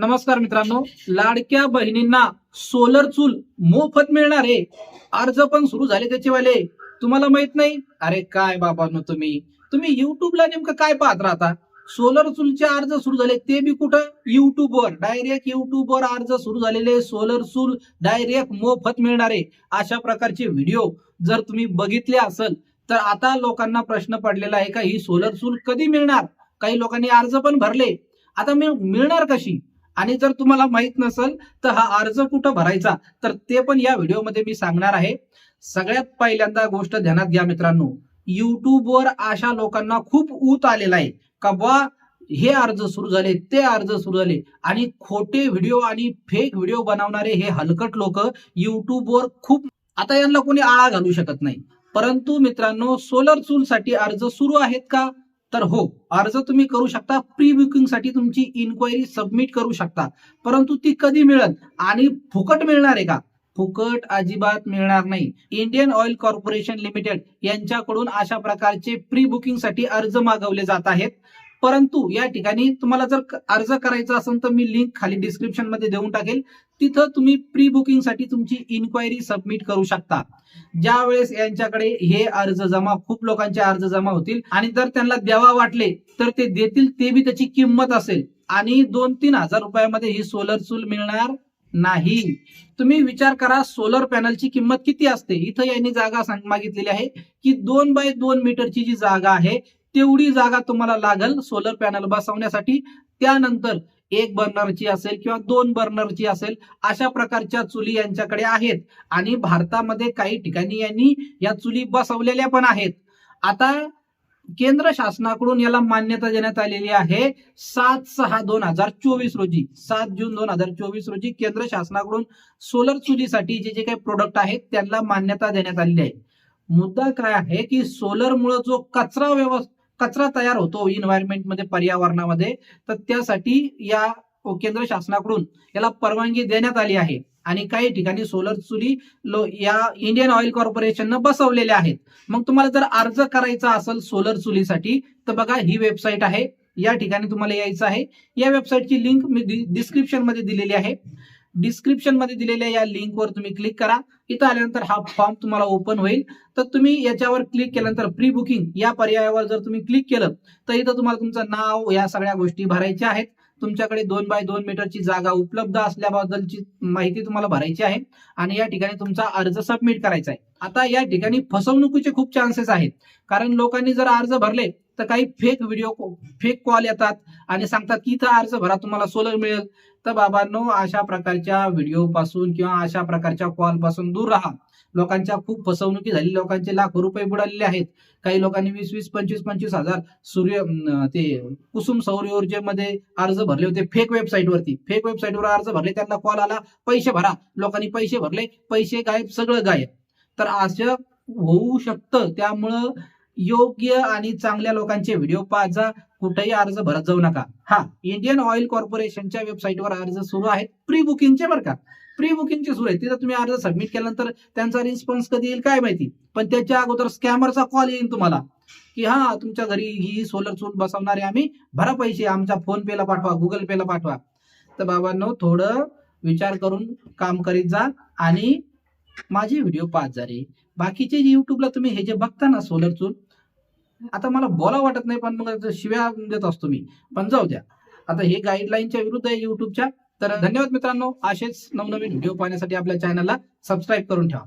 नमस्कार मित्रांनो. लाडक्या बहिणींना सोलर चूल मोफत मिळणार आहे. अर्ज पण सुरू झाले त्याचेवाले. तुम्हाला माहीत नाही? अरे काय बाबांनो तुम्ही? तुम्ही युट्यूबला नेमकं काय पाहत राहता? सोलर चूलचे अर्ज सुरू झाले ते बी कुठं? युट्यूबवर डायरेक्ट युट्यूबवर अर्ज सुरू झालेले सोलर चूल डायरेक्ट मोफत मिळणारे अशा प्रकारचे व्हिडिओ जर तुम्ही बघितले असेल तर आता लोकांना प्रश्न पडलेला आहे का ही सोलर चूल कधी मिळणार? काही लोकांनी अर्ज पण भरले. आता मिळणार कशी? आणि जर तुम्हाला माहीत नसेल तर हा अर्ज कुठं भरायचा? तर ते पण या व्हिडिओमध्ये मी सांगणार आहे. सगळ्यात पहिल्यांदा गोष्ट ध्यानात घ्या मित्रांनो. युट्यूबवर अशा लोकांना खूप ऊत आलेला आहे. का बा हे अर्ज सुरू झाले ते अर्ज सुरू झाले. आणि खोटे व्हिडिओ आणि फेक व्हिडिओ बनवणारे हे हलकट लोक युट्यूबवर खूप आता यांना कोणी आळा घालू शकत नाही. परंतु मित्रांनो सोलर चूल साठी अर्ज सुरू आहेत का? तर हो अर्ज तुम्ही करू शकता प्री बुकिंगसाठी तुमची इन्क्वायरी सबमिट करू शकता. परंतु ती कधी मिळेल आणि फुकट मिळणार आहे का? फुकट अजिबात मिळणार नाही. इंडियन ऑइल कॉर्पोरेशन लिमिटेड यांच्याकडून अशा प्रकारचे प्री बुकिंगसाठी अर्ज मागवले जात आहेत. परंतु या ठिकाणी तुम्हाला जर अर्ज करायचा असेल तर मी लिंक खाली डिस्क्रिप्शनमध्ये देऊन टाकेल. तिथं तुम्ही प्री बुकिंगसाठी तुमची इन्क्वायरी सबमिट करू शकता. ज्या वेळेस यांच्याकडे हे अर्ज जमा खूप लोकांचे अर्ज जमा होतील आणि जर त्यांना द्यावा वाटले तर ते देतील ते बी त्याची किंमत असेल. आणि दोन तीन हजार रुपयामध्ये ही सोलर चूल मिळणार नाही. तुम्ही विचार करा सोलर पॅनलची किंमत किती असते? इथं यांनी जागा सांग- मागितलेली आहे की दोन बाय दोन मीटरची जी जागा आहे तेवढी जागा तुम्हाला लागल सोलर पॅनल बसवण्यासाठी. त्यानंतर एक बर्नरची असेल किंवा दोन बर्नरची असेल अशा प्रकारच्या चुली यांच्याकडे आहेत. आणि भारतामध्ये काही ठिकाणी यांनी या चुली बसवलेल्या पण आहेत. आता केंद्र शासनाकडून याला मान्यता देण्यात आलेली आहे सात सहा दोन हजार चोवीस रोजी. सात जून दोन हजार चोवीस रोजी केंद्र शासनाकडून सोलर चुलीसाठी जे जे काही प्रोडक्ट आहेत त्यांना मान्यता देण्यात आलेली आहे. मुद्दा काय आहे की सोलर मुळे जो कचरा व्यवस्था कचरा तयार होतो इन्व्हायरमेंटमध्ये पर्यावरणामध्ये तर त्यासाठी या केंद्र शासनाकडून याला परवानगी देण्यात आली आहे. आणि काही ठिकाणी सोलर चुली लो या इंडियन ऑइल कॉर्पोरेशननं बसवलेल्या आहेत. मग तुम्हाला जर अर्ज करायचा असेल सोलर चुलीसाठी तर बघा ही वेबसाईट आहे. या ठिकाणी तुम्हाला यायचं आहे. या वेबसाईटची लिंक मी डिस्क्रिप्शनमध्ये दिलेली आहे. डिस्क्रिप्शनमध्ये दिलेल्या या लिंकवर तुम्ही क्लिक करा. इथं आल्यानंतर हा फॉर्म तुम्हाला ओपन होईल. तर तुम्ही याच्यावर क्लिक केल्यानंतर प्री बुकिंग या पर्यायावर जर तुम्ही क्लिक केलं तर इथं तुम्हाला तुमचं नाव या सगळ्या गोष्टी भरायच्या आहेत. तुमच्याकडे दोन बाय दोन मीटरची जागा उपलब्ध असल्याबद्दलची माहिती तुम्हाला भरायची आहे. आणि या ठिकाणी तुमचा अर्ज सबमिट करायचा आहे. आता या ठिकाणी फसवणुकीचे खूप चान्सेस आहेत. कारण लोकांनी जर अर्ज भरले तर काही फेक व्हिडिओ फेक कॉल येतात आणि सांगतात की इथं अर्ज भरा तुम्हाला सोलर मिळेल. तर बाबांनो अशा प्रकारच्या व्हिडिओ पासून किंवा अशा प्रकारच्या कॉलपासून दूर राहा. लोकांच्या खूप फसवणुकी झाली. लोकांचे लाखो रुपये बुडालेले आहेत. काही लोकांनी वीस वीस पंचवीस पंचवीस हजार सूर्य ते कुसुम सौर ऊर्जेमध्ये अर्ज भरले होते फेक वेबसाईटवरती फेक वेबसाईटवर अर्ज भरले त्यांना कॉल आला पैसे भरा. लोकांनी पैसे भरले पैसे गायब सगळं गायब. तर असं होऊ शकतं. त्यामुळं योग्य आणि चांगल्या लोकांचे व्हिडिओ पाहत जा कुठेही अर्ज भरत जाऊ नका. हा इंडियन ऑइल कॉर्पोरेशनच्या वेबसाईटवर अर्ज सुरू आहेत. प्री बुकिंगचे बरं का. प्री बुकिंगचे सुरू आहेत. तिथं तुम्ही अर्ज सबमिट केल्यानंतर त्यांचा रिस्पॉन्स कधी येईल काय माहिती. पण त्याच्या अगोदर स्कॅमरचा कॉल येईल तुम्हाला. की हा तुमच्या घरी ही सोलर चूल बसवणारे आम्ही. भरा पैसे आमच्या फोन पेला पाठवा गुगल पेला पाठवा. तर बाबांनो थोडं विचार करून काम करीत जा आणि माझे व्हिडिओ पाहत जा रे. बाकीचे जे युट्यूबला तुम्ही हे जे बघता ना सोलर चूल आता मला बोला वाटत नाही पण मग शिव्या देत असतो मी. पण जाऊ द्या. आता हे गाईडलाईनच्या विरुद्ध आहे युट्यूबच्या तर धन्यवाद मित्रांनो. असेच नवनवीन व्हिडिओ पाहण्यासाठी आपल्या चॅनलला सबस्क्राईब करून ठेवा.